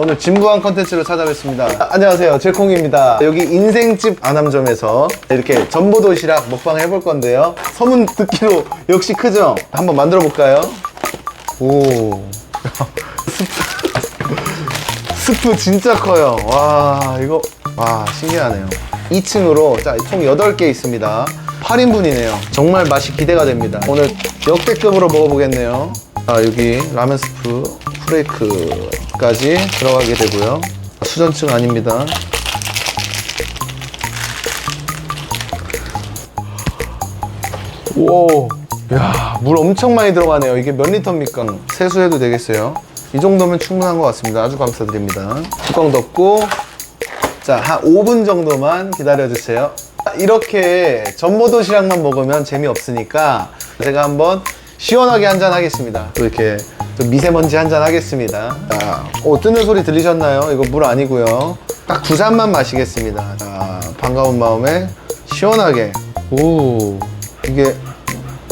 오늘 진부한 컨텐츠로 찾아뵙습니다. 아, 안녕하세요. 제콩입니다. 여기 인생집 안암점에서 이렇게 전보 도시락 먹방 해볼 건데요. 소문 듣기로 역시 크죠? 한번 만들어 볼까요? 오. 스프 진짜 커요. 와, 이거, 와, 신기하네요. 2층으로, 자, 총 8개 있습니다. 8인분이네요. 정말 맛이 기대가 됩니다. 오늘 역대급으로 먹어보겠네요. 아, 여기 라면 스프, 프레이크까지 들어가게 되고요. 수전층 아닙니다. 오, 야, 물 엄청 많이 들어가네요. 이게 몇 리터입니까? 세수해도 되겠어요? 이 정도면 충분한 것 같습니다. 아주 감사드립니다. 뚜껑 덮고, 자, 한 5분 정도만 기다려주세요. 이렇게 전모 도시락만 먹으면 재미없으니까 제가 한번 시원하게 한잔 하겠습니다. 또 이렇게 좀 미세먼지 한잔 하겠습니다. 자, 오, 뜨는 소리 들리셨나요? 이거 물 아니고요. 딱 두 잔만 마시겠습니다. 자, 반가운 마음에 시원하게. 오, 이게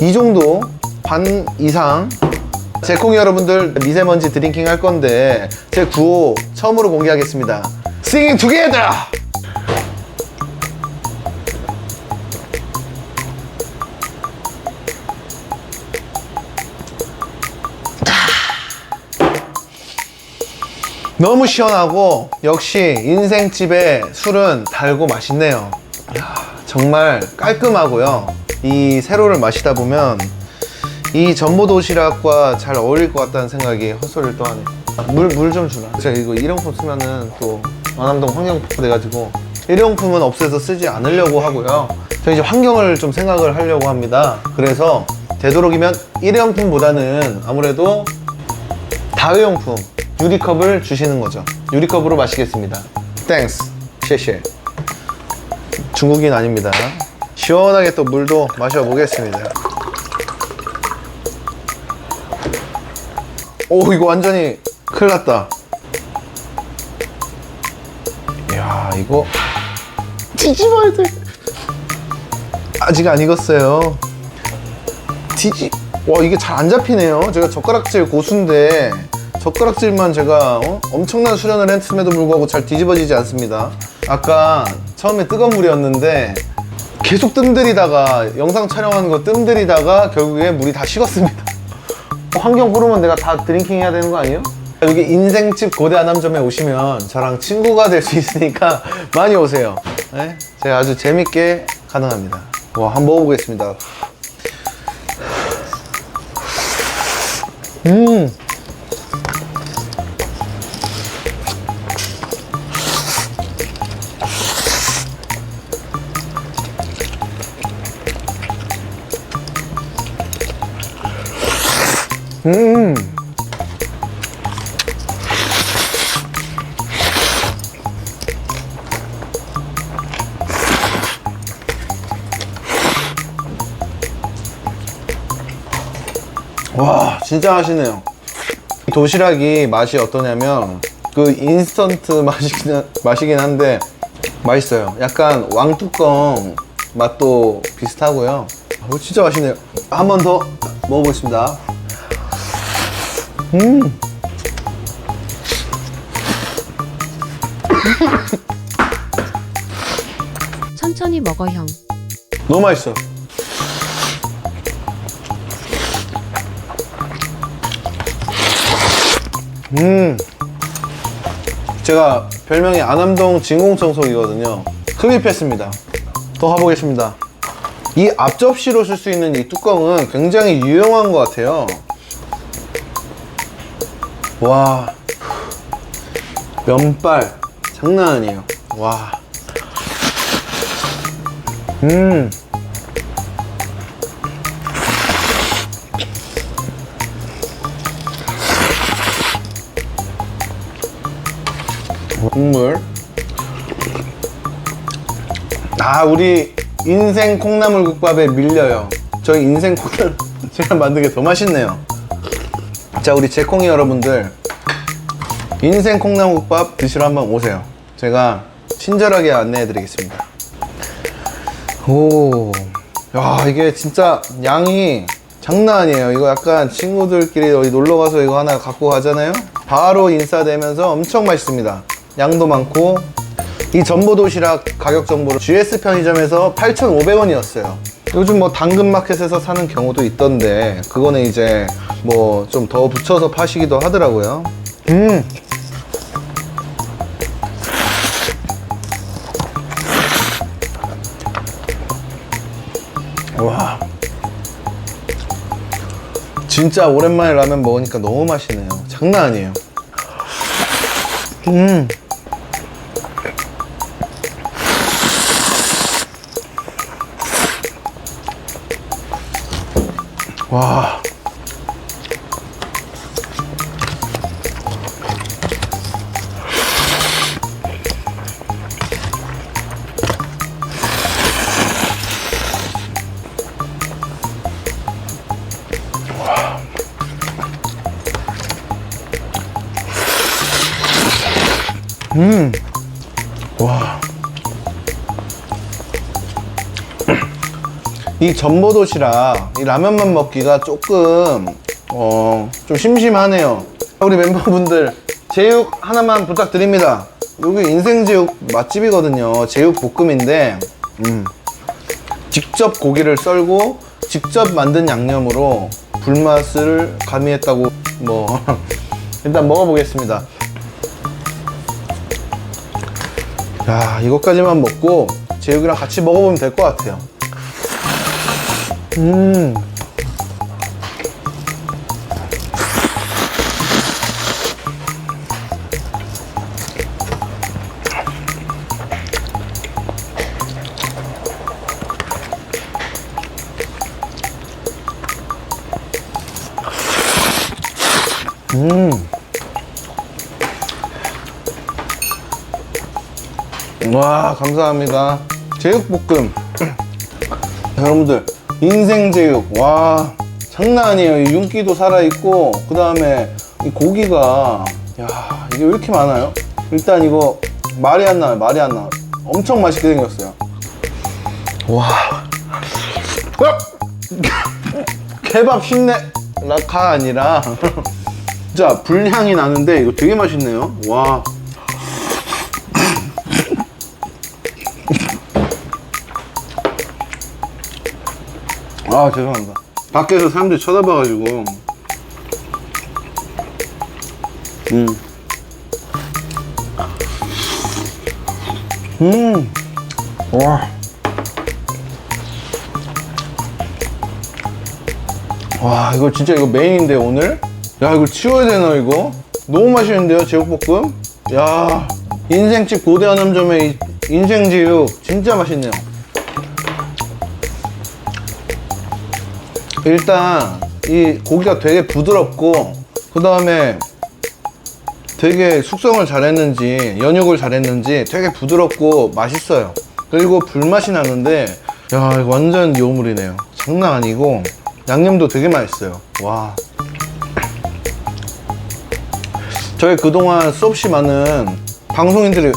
이 정도 반 이상 제콩이 여러분들 미세먼지 드링킹 할 건데 제 구호 처음으로 공개하겠습니다. Singing together! 너무 시원하고 역시 인생집의 술은 달고 맛있네요. 정말 깔끔하고요. 이 세로를 마시다 보면 이 전보 도시락과 잘 어울릴 것 같다는 생각이 헛소리를 또 하네. 물 물 좀 주라. 제가 이거 일용품 쓰면은 또 안암동 환경포 돼가지고 일용품은 없애서 쓰지 않으려고 하고요. 저 이제 환경을 좀 생각을 하려고 합니다. 그래서 되도록이면 일용품보다는 아무래도 다회용품 유리컵을 주시는 거죠. 유리컵으로 마시겠습니다. 땡스. 쉐쉐. 중국인 아닙니다. 시원하게 또 물도 마셔보겠습니다. 오 이거 완전히 큰일 났다. 이야 이거 뒤집어야 돼. 아직 안 익었어요. 뒤집. 와 이게 잘 안 잡히네요. 제가 젓가락질 고수인데 젓가락질만 제가 어? 엄청난 수련을 했음에도 불구하고 잘 뒤집어지지 않습니다. 아까 처음에 뜨거운 물이었는데 계속 뜸들이다가 영상 촬영하는 거 뜸들이다가 결국에 물이 다 식었습니다. 환경 호르몬 내가 다 드링킹 해야 되는 거 아니에요? 여기 인생집 고대 안암점에 오시면 저랑 친구가 될 수 있으니까 많이 오세요. 네? 제가 아주 재밌게 가능합니다. 와, 한번 먹어보겠습니다. 음. 음. 와, 진짜 맛있네요. 이 도시락이 맛이 어떠냐면 그 인스턴트 맛이긴, 맛이긴 한데 맛있어요. 약간 왕뚜껑 맛도 비슷하고요. 아, 진짜 맛있네요. 한 번 더 먹어보겠습니다. 음. 천천히 먹어 형. 너무 맛있어. 음. 제가 별명이 안암동 진공청소기거든요. 흡입했습니다. 더 가보겠습니다. 이 앞접시로 쓸 수 있는 이 뚜껑은 굉장히 유용한 것 같아요. 와. 면발. 장난 아니에요. 와. 음. 국물. 아, 우리 인생 콩나물 국밥에 밀려요. 저희 인생 콩나물 제가 만든 게 더 맛있네요. 자, 우리 제콩이 여러분들. 인생 콩나물 국밥 드시러 한번 오세요. 제가 친절하게 안내해 오, 야, 이게 진짜 양이 장난 아니에요. 이거 약간 친구들끼리 어디 놀러 가서 이거 하나 갖고 가잖아요. 바로 인싸되면서 엄청 맛있습니다. 양도 많고 이 전보 도시락 가격 정보로 GS 편의점에서 8,500원이었어요. 요즘 뭐 당근마켓에서 사는 경우도 있던데 그거는 이제 뭐 좀 더 붙여서 파시기도 하더라고요. 음. 와. 진짜 오랜만에 라면 먹으니까 너무 맛있네요. 장난 아니에요. 음. 이 전보 도시락, 이 라면만 먹기가 조금, 어, 좀 심심하네요. 우리 멤버분들, 제육 하나만 부탁드립니다. 여기 인생제육 맛집이거든요. 제육 볶음인데, 음. 직접 고기를 썰고, 직접 만든 양념으로 불맛을 가미했다고, 뭐, 일단 먹어보겠습니다. 야, 이것까지만 먹고 제육이랑 같이 먹어보면 될 것 같아요. 음. 음. 와 감사합니다 제육볶음 여러분들 인생제육. 와 장난 아니에요. 이 윤기도 살아있고 그 다음에 이 고기가 야 이게 왜 이렇게 많아요? 일단 이거 말이 안 나요 말이 안 나요. 엄청 맛있게 생겼어요. 와. 어? 케밥 쉰내 라카 아니라. 진짜 불향이 나는데 이거 되게 맛있네요. 와 아 죄송합니다 밖에서 사람들이 쳐다봐가지고 음. 음. 와. 와, 이거 진짜 이거 메인인데, 오늘? 야, 이거 치워야 되나, 이거? 너무 맛있는데요, 제육볶음? 야, 인생집 고대한 음점의 이 인생제육. 진짜 맛있네요. 일단 이 고기가 되게 부드럽고 그 다음에 되게 숙성을 잘했는지 연육을 잘했는지 되게 부드럽고 맛있어요. 그리고 불맛이 나는데 야 이거 완전 요물이네요. 장난 아니고 양념도 되게 맛있어요. 와. 저희 그동안 수없이 많은 방송인들이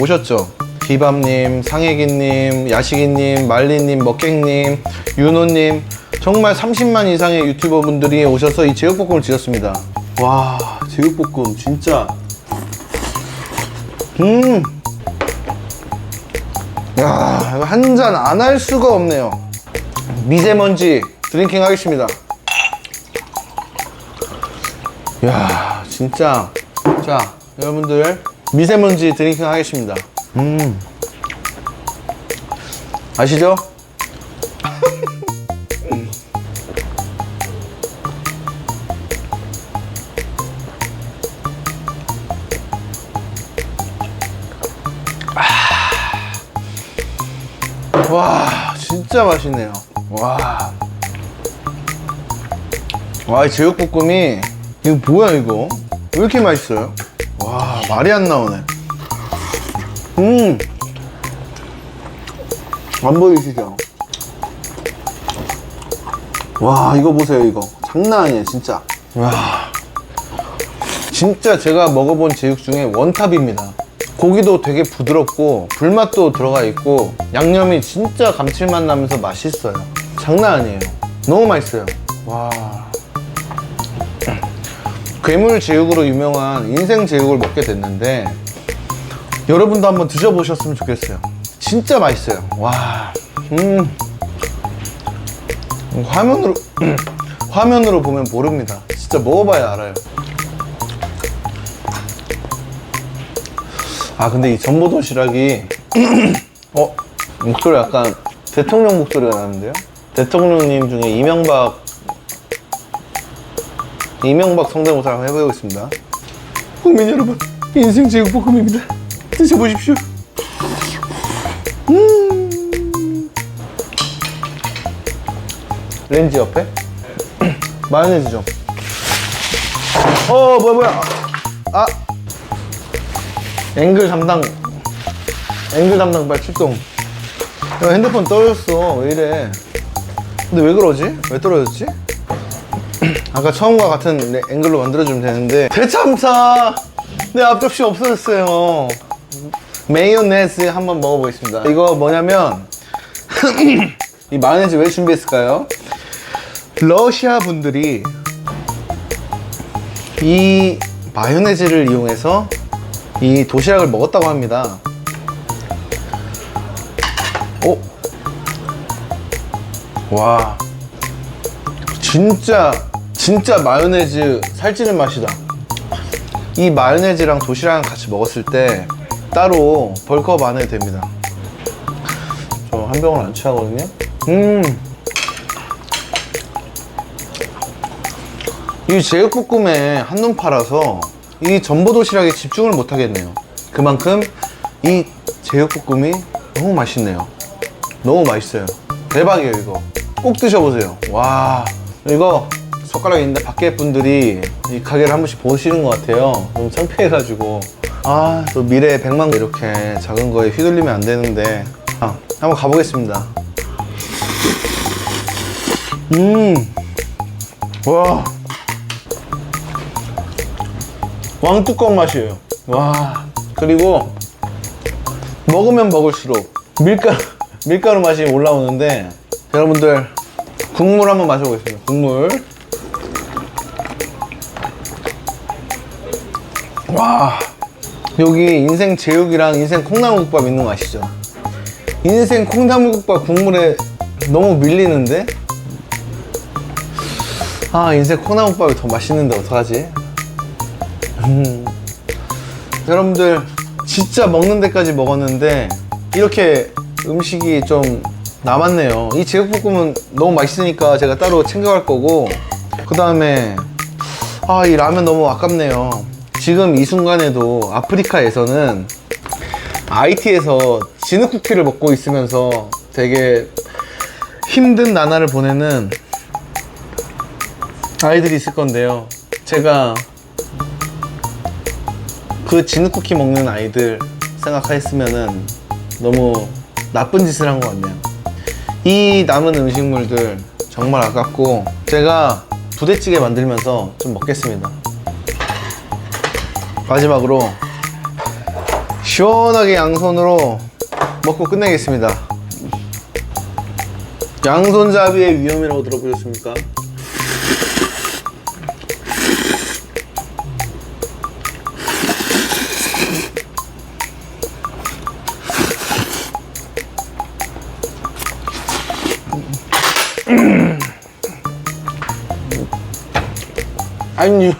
오셨죠. 비밤님, 상혜기님, 야식이님, 말리님, 먹갱님, 윤호님 정말 30만 이상의 유튜버 분들이 오셔서 이 제육볶음을 지었습니다. 와, 제육볶음 진짜. 음. 야, 한 잔 안 할 수가 없네요. 미세먼지 드링킹 하겠습니다. 야, 진짜. 자, 여러분들 미세먼지 드링킹 하겠습니다. 음. 아시죠? 와 진짜 맛있네요 와. 와, 이 제육볶음이 이거 뭐야 이거? 왜 이렇게 맛있어요? 와, 말이 안 나오네. 음. 안 보이시죠? 와, 이거 보세요, 이거. 장난 아니에요, 진짜. 와. 진짜 제가 먹어본 제육 중에 원탑입니다. 고기도 되게 부드럽고 불맛도 들어가 있고 양념이 진짜 감칠맛 나면서 맛있어요. 장난 아니에요. 너무 맛있어요. 와. 괴물 제육으로 유명한 인생 제육을 먹게 됐는데 여러분도 한번 드셔보셨으면 좋겠어요. 진짜 맛있어요. 와, 음, 화면으로 화면으로 보면 모릅니다. 진짜 먹어봐야 알아요. 아 근데 이 전보 도시락이 어 목소리 약간 대통령 목소리가 나는데요? 대통령님 중에 이명박 이명박 성대모사 한번 해보겠습니다. 국민 여러분, 인생 제육볶음입니다. 드셔보십시오. 음. 렌즈 옆에 마요네즈 좀. 어, 뭐야, 뭐야. 아, 앵글 담당, 앵글 담당 빨리 출동. 야, 핸드폰 떨어졌어. 왜 이래? 근데 왜 그러지? 왜 떨어졌지? 아까 처음과 같은 레- 앵글로 만들어주면 되는데 대참사 내 앞접시 없어졌어요 메요네즈 한번 먹어보겠습니다 이거 뭐냐면 이 마요네즈 왜 준비했을까요? 러시아 분들이 이 마요네즈를 이용해서 이 도시락을 먹었다고 합니다 오. 와 진짜 진짜 마요네즈 살찌는 맛이다. 이 마요네즈랑 도시락랑 같이 먹었을 때 따로 벌크업 안 해도 됩니다. 저 한 병을 안 취하거든요. 음. 이 제육볶음에 한눈 팔아서 이 전보 도시락에 집중을 못 하겠네요. 그만큼 이 제육볶음이 너무 맛있네요. 너무 맛있어요. 대박이에요, 이거. 꼭 드셔보세요. 와, 이거 숟가락 있는데 밖에 분들이 이 가게를 한 번씩 보시는 것 같아요. 너무 창피해가지고. 아, 또 미래의 백만 이렇게 작은 거에 휘둘리면 안 되는데. 아, 한번 가보겠습니다. 음, 와. 왕뚜껑 맛이에요. 와. 그리고 먹으면 먹을수록 밀가루, 밀가루 맛이 올라오는데 여러분들 국물 한번 마셔보겠습니다. 국물. 와. 여기 인생 제육이랑 인생 콩나물국밥 있는 거 아시죠? 인생 콩나물국밥 국물에 너무 밀리는데? 아, 인생 콩나물국밥이 더 맛있는데 어떡하지? 음. 여러분들 진짜 먹는 데까지 먹었는데 이렇게 음식이 좀 남았네요. 이 제육볶음은 너무 맛있으니까 제가 따로 챙겨갈 거고 그 다음에 아 이 라면 너무 아깝네요. 지금 이 순간에도 아프리카에서는 IT에서 진흙 쿠키를 먹고 있으면서 되게 힘든 나날을 보내는 아이들이 있을 건데요. 제가 그 진흙 쿠키 먹는 아이들 생각했으면은 너무 나쁜 짓을 한 것 같네요. 이 남은 음식물들 정말 아깝고 제가 부대찌개 만들면서 좀 먹겠습니다. 마지막으로 시원하게 양손으로 먹고 끝내겠습니다. 양손잡이의 위험이라고 들어보셨습니까? 안녕.